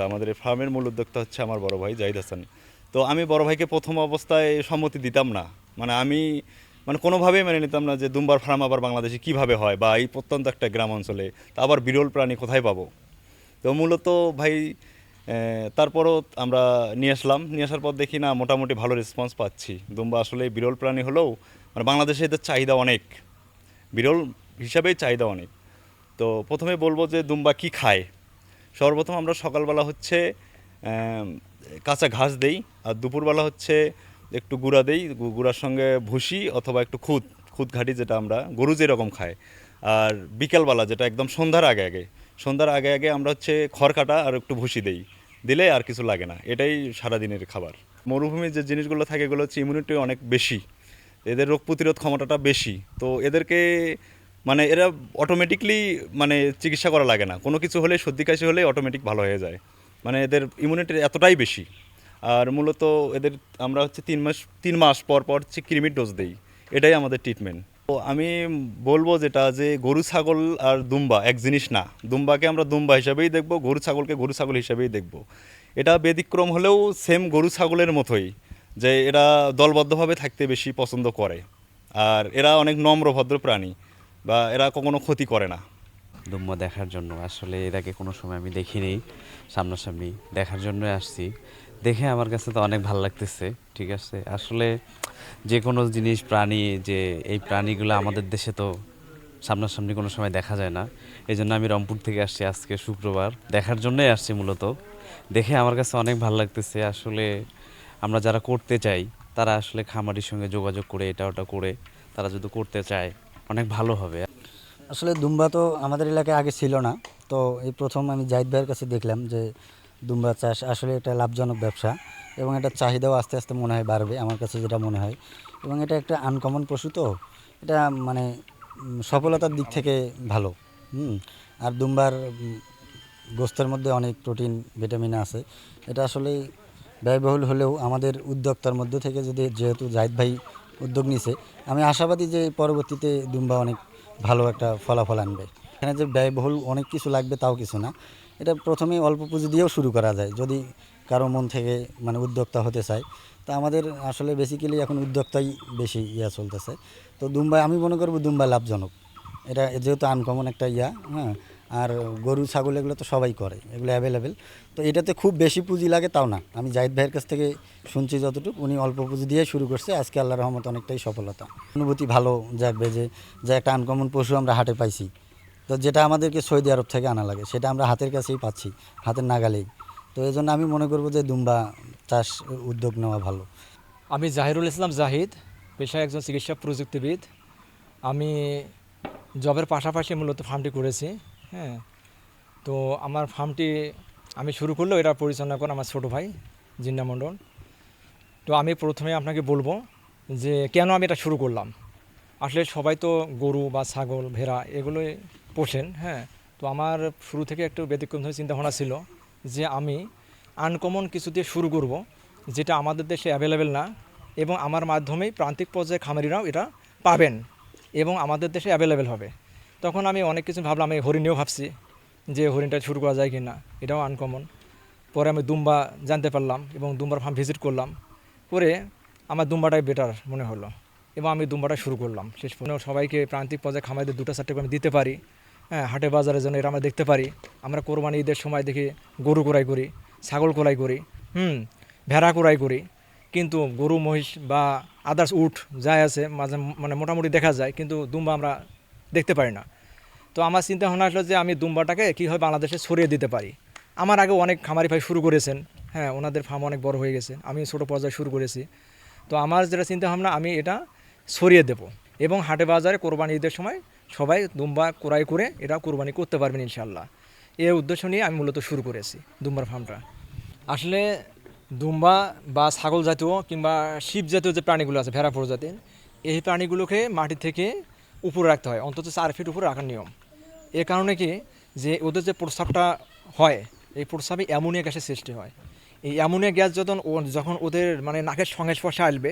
উদ্যোক্তা, আমাদের ফার্মের মূল উদ্যোক্তা হচ্ছে আমার বড় ভাই জাহিদ হাসান। তো আমি বড় ভাইকে প্রথম অবস্থায় সম্মতি দিতাম না। মানে আমি মানে কোনোভাবেই মেনে নিতাম না যে দুম্বার ফার্ম আবার বাংলাদেশে কীভাবে হয় বা এই প্রত্যন্ত একটা গ্রাম অঞ্চলে তা আবার বিরল প্রাণী কোথায় পাবো? তো মূলত ভাই তারপরও আমরা নিয়ে আসলাম। নিয়ে আসার পর দেখি না, মোটামুটি ভালো রেসপন্স পাচ্ছি। দুম্বা আসলে বিরল প্রাণী হলেও মানে বাংলাদেশে এদের চাহিদা অনেক। বিরল হিসাবেই চাহিদা অনেক। তো প্রথমে বলব যে দুম্বা কি খায়? সর্বপ্রথম আমরা সকালবেলা হচ্ছে কাঁচা ঘাস দেই, আর দুপুরবেলা হচ্ছে একটু গুঁড়া দেই গুঁড়ার সঙ্গে ভুসি অথবা একটু খুদ খুদ ঘাটি যেটা আমরা, গরু যেরকম খায়। আর বিকেলবেলা যেটা একদম সন্ধ্যার আগে আগে, সন্ধ্যার আগে আগে আমরা হচ্ছে খড় কাটা আর একটু ভুসি দেই, দিলে আর কিছু লাগে না, এটাই সারাদিনের খাবার। মরুভূমির যে জিনিসগুলো থাকে এগুলো হচ্ছে ইমিউনিটি অনেক বেশি, এদের রোগ প্রতিরোধ ক্ষমতাটা বেশি, তো এদেরকে মানে এরা অটোমেটিকলি মানে চিকিৎসা করা লাগে না। কোনো কিছু হলে, সর্দি কাশি হলে অটোমেটিক ভালো হয়ে যায়। মানে এদের ইমিউনিটি এতটাই বেশি। আর মূলত এদের আমরা হচ্ছে তিন মাস তিন মাস পর পর হচ্ছে কৃমির ডোজ দেই। এটাই আমাদের ট্রিটমেন্ট তো আমি বলব যেটা যে, গরু, ছাগল আর দুম্বা এক জিনিস না। দুম্বাকে আমরা দুম্বা হিসাবেই দেখব, গরু, ছাগলকে গরু, ছাগল হিসাবেই দেখব। এটা ব্যতিক্রম হলেও সেম গরু, ছাগলের মতোই, যে এরা দলবদ্ধভাবে থাকতে বেশি পছন্দ করে। আর এরা অনেক নম্র, ভদ্র প্রাণী। বা এরা কখনো ক্ষতি করে না। দুম্ব দেখার জন্য। আসলে এর আগে কোনো সময় আমি দেখিনি, সামনাসামনি দেখার জন্য আসছি। দেখে আমার কাছে তো অনেক ভালো লাগতেছে, ঠিক আছে? আসলে যে কোনো জিনিস, প্রাণী, যে এই প্রাণীগুলো আমাদের দেশে তো সামনাসামনি কোনো সময় দেখা যায় না। এই জন্য আমি রংপুর থেকে আসছি আজকে শুক্রবার। দেখার জন্যই আসছি মূলত। দেখে আমার কাছে অনেক ভালো লাগতেছে। আসলে আমরা যারা করতে চাই, তারা আসলে খামারির সঙ্গে যোগাযোগ করে, এটা ওটা করে, তারা যদি করতে চায় অনেক ভালো হবে। আসলে দুম্বা তো আমাদের এলাকায় আগে ছিল না। তো এই প্রথম আমি জাহিদ ভাইয়ের কাছে দেখলাম যে দুম্বা চাষ আসলে একটা লাভজনক ব্যবসা এবং এটা চাহিদাও আস্তে আস্তে মনে হয় বাড়বে আমার কাছে যেটা মনে হয়। এবং এটা একটা আনকমন পশু তো, এটা মানে সফলতার দিক থেকে ভালো। হুম, আর দুম্বার গোস্তের মধ্যে অনেক প্রোটিন ভিটামিন আছে। এটা আসলে ব্যয়বহুল হলেও আমাদের উদ্যোক্তার মধ্য থেকে যদি যেহেতু জাহিদ ভাই উদ্যোগ নিছে। আমি আশাবাদী যে পরবর্তীতে দুম্বা অনেক ভালো একটা ফলাফল আনবে। এখানে যে ব্যয়বহুল অনেক কিছু লাগবে তাও কিছু না। এটা প্রথমে অল্প পুঁজি দিয়েও শুরু করা যায়। যদি কারও মন থেকে মানে উদ্যোক্তা হতে চায়, তা আমাদের আসলে বেসিক্যালি এখন উদ্যোক্তাই বেশি ইয়া চলতেছে। তো দুম্বাই আমি মনে করব দুম্বা লাভজনক। এটা যেহেতু আনকমন একটা ইয়া হ্যাঁ। আর গরু, ছাগল এগুলো তো সবাই করে, এগুলো অ্যাভেলেবেল তো এটাতে খুব বেশি পুঁজি লাগে তাও না। আমি জাহিদ ভাইয়ের কাছ থেকে শুনছি যতটুকু, উনি অল্প পুঁজি দিয়ে শুরু করছে। আজকে আল্লাহ রহমত অনেকটাই সফলতা। অনুভূতি ভালো জাগবে যে যে একটা আনকমন পশু আমরা হাটে পাইছি। তো যেটা আমাদেরকে সৌদি আরব থেকে আনা লাগে, সেটা আমরা হাতের কাছেই পাচ্ছি, হাতের নাগালেই। তো এই জন্য আমি মনে করব যে দুম্বা চাষ উদ্যোগ নেওয়া ভালো। আমি জাহিরুল ইসলাম জাহিদ, পেশায় একজন চিকিৎসা প্রযুক্তিবিদ। আমি জবের পাশাপাশি মূলত ফার্মটি করেছি। হ্যাঁ। তো আমার ফার্মটি আমি শুরু করলেও এটা পরিচালনা করেন আমার ছোটো ভাই জিন্না মণ্ডল। তো আমি প্রথমে আপনাকে বলব যে কেন আমি এটা শুরু করলাম? আসলে সবাই তো গরু বা ছাগল, ভেড়া এগুলোই পোষেন হ্যাঁ। তো আমার শুরু থেকে একটু ব্যতিক্রম চিন্তা ভাবনা ছিল যে আমি আনকমন কিছু দিয়ে শুরু করব যেটা আমাদের দেশে অ্যাভেলেবেল না এবং আমার মাধ্যমেই প্রান্তিক পর্যায়ে খামারিরাও এটা পাবেন এবং আমাদের দেশে অ্যাভেলেবেল হবে। তখন আমি অনেক কিছু ভাবলাম, আমি হরিণেও ভাবছি যে হরিণটা শুরু করা যায় কি না এটাও আনকমন পরে আমি দুম্বা জানতে পারলাম এবং দুম্বার ফার্ম ভিজিট করলাম। করে আমার দুম্বাটাই বেটার মনে হলো এবং আমি দুম্বাটা শুরু করলাম। শেষ পর্যন্ত সবাইকে প্রান্তিক পর্যায়ে খামারিদের দুটো চারটে আমি দিতে পারি। হ্যাঁ হাটে বাজারের জন্য এটা আমরা দেখতে পারি। আমরা কোরবানি ঈদের সময় দেখি গরু কোরাই করি, ছাগল কোরাই করি, হুম, ভেড়া কোরাই করি। কিন্তু গরু, মহিষ বা আদার্স উট যাই আছে, মাঝে মানে মোটামুটি দেখা যায়। কিন্তু দুম্বা আমরা দেখতে পারি না। তো আমার চিন্তা ভাবনা আসলো যে আমি দুম্বাটাকে কীভাবে বাংলাদেশে ছড়িয়ে দিতে পারি। আমার আগে অনেক খামারি ভাই শুরু করেছেন। হ্যাঁ ওনাদের ফার্ম অনেক বড় হয়ে গেছে। আমি ছোটো পর্যায়ে শুরু করেছি। তো আমার যেটা চিন্তা ভাবনা, আমি এটা ছড়িয়ে দেব এবং হাটে বাজারে কোরবানি ঈদের সময় সবাই দুম্বা ক্রয় করে এটা কোরবানি করতে পারবেন ইনশাল্লাহ এই উদ্দেশ্য নিয়ে আমি মূলত শুরু করেছি দুম্বার ফার্মটা আসলে দুম্বা বা ছাগল জাতীয় কিংবা শিব জাতীয় যে প্রাণীগুলো আছে, ভেড়া প্রজাতির, এই প্রাণীগুলোকে মাটি থেকে উপরে রাখতে হয়, অন্তত চার ফিট উপরে রাখার নিয়ম। এ কারণে কি? যে ওদের যে প্রস্রাবটা হয়, এই প্রস্রাবে অ্যামোনিয়া গ্যাসের সৃষ্টি হয়। এই অ্যামোনিয়া গ্যাস যখন যখন ওদের মানে নাকের সঙ্গে সংস্পর্শে আসবে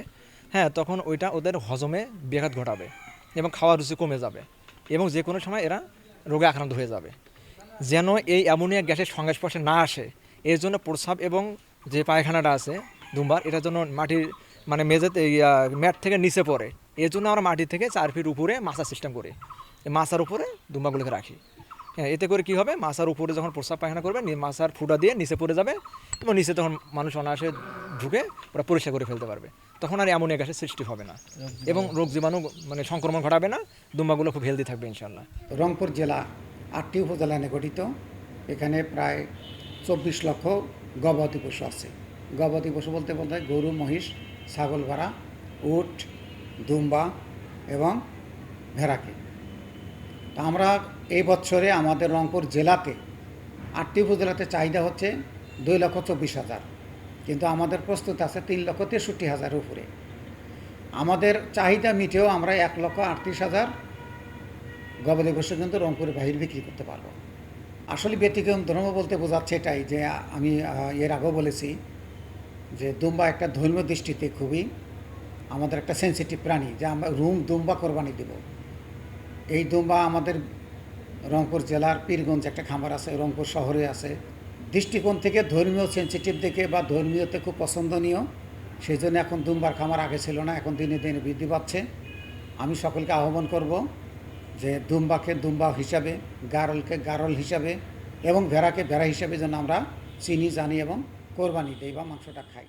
হ্যাঁ তখন ওইটা ওদের হজমে ব্যাঘাত ঘটাবে এবং খাওয়ার রুচি কমে যাবে এবং যে কোনো সময় এরা রোগে আক্রান্ত হয়ে যাবে। যেন এই অ্যামোনিয়া গ্যাসের সংস্পর্শে না আসে, এর জন্য প্রস্রাব এবং যে পায়খানাটা আছে দুমবার, এটার জন্য মাটির মানে মেঝেতে ম্যাট থেকে নিচে পড়ে। এর জন্য আমরা মাটি থেকে চার ফিট উপরে মাছা সিস্টেম করি। মাছার উপরে দুম্বাগুলোকে রাখি। হ্যাঁ এতে করে কি হবে? মাছার উপরে যখন প্রস্রাব পায়খানা করবে মাছার ফুটা দিয়ে নিচে পড়ে যাবে এবং নিচে তখন মানুষ অনায়াসে ঢুকে ওরা পরিষ্কার করে ফেলতে পারবে। তখন আর অ্যামোনিয়া গ্যাসের সৃষ্টি হবে না। এবং রোগ জীবাণু মানে সংক্রমণ ঘটাবে না দুম্বাগুলো খুব হেলদি থাকবে ইনশাল্লাহ রংপুর জেলা আটটি উপজেলা নিয়ে গঠিত। এখানে প্রায় চব্বিশ লক্ষ গবাদি পশু আছে। গবাদি পশু বলতে বলতে গরু মহিষ ছাগল ভেড়া উট দুম্বা এবং ভেড়াকে। তা আমরা এই বছরে আমাদের রংপুর জেলাতে আটটি উপজেলাতে চাহিদা হচ্ছে দুই লক্ষ চব্বিশ হাজার। কিন্তু আমাদের প্রস্তুত আছে তিন লক্ষ তেষট্টি হাজার উপরে। আমাদের চাহিদা মিটেও আমরা এক লক্ষ আটত্রিশ হাজার গবাদি পশু কিন্তু রংপুরের বাহির বিক্রি করতে পারব। আসলে ব্যতিক্রম ধর্ম বলতে বোঝাচ্ছে এটাই যে আমি এর আগেও বলেছি যে দুম্বা একটা ধর্মীয় দৃষ্টিতে খুবই আমাদের একটা সেন্সিটিভ প্রাণী, যে আমরা রুম দুম্বা কোরবানি দেব। এই দুম্বা আমাদের রংপুর জেলার পীরগঞ্জ একটা খামার আছে, রংপুর শহরে আছে। দৃষ্টিকোণ থেকে ধর্মীয় সেন্সিটিভ দেখে বা ধর্মীয়তে খুব পছন্দনীয় সেই জন্য এখন দুম্বার খামার আগে ছিল না, এখন দিনে দিনে বৃদ্ধি পাচ্ছে। আমি সকলকে আহ্বান করব যে দুম্বাকে দুম্বা হিসাবে, গারলকে গারল হিসাবে এবং ভেড়াকে ভেড়া হিসাবে যেন আমরা চিনি, জানি এবং কোরবানি দিই বা মাংসটা খাই।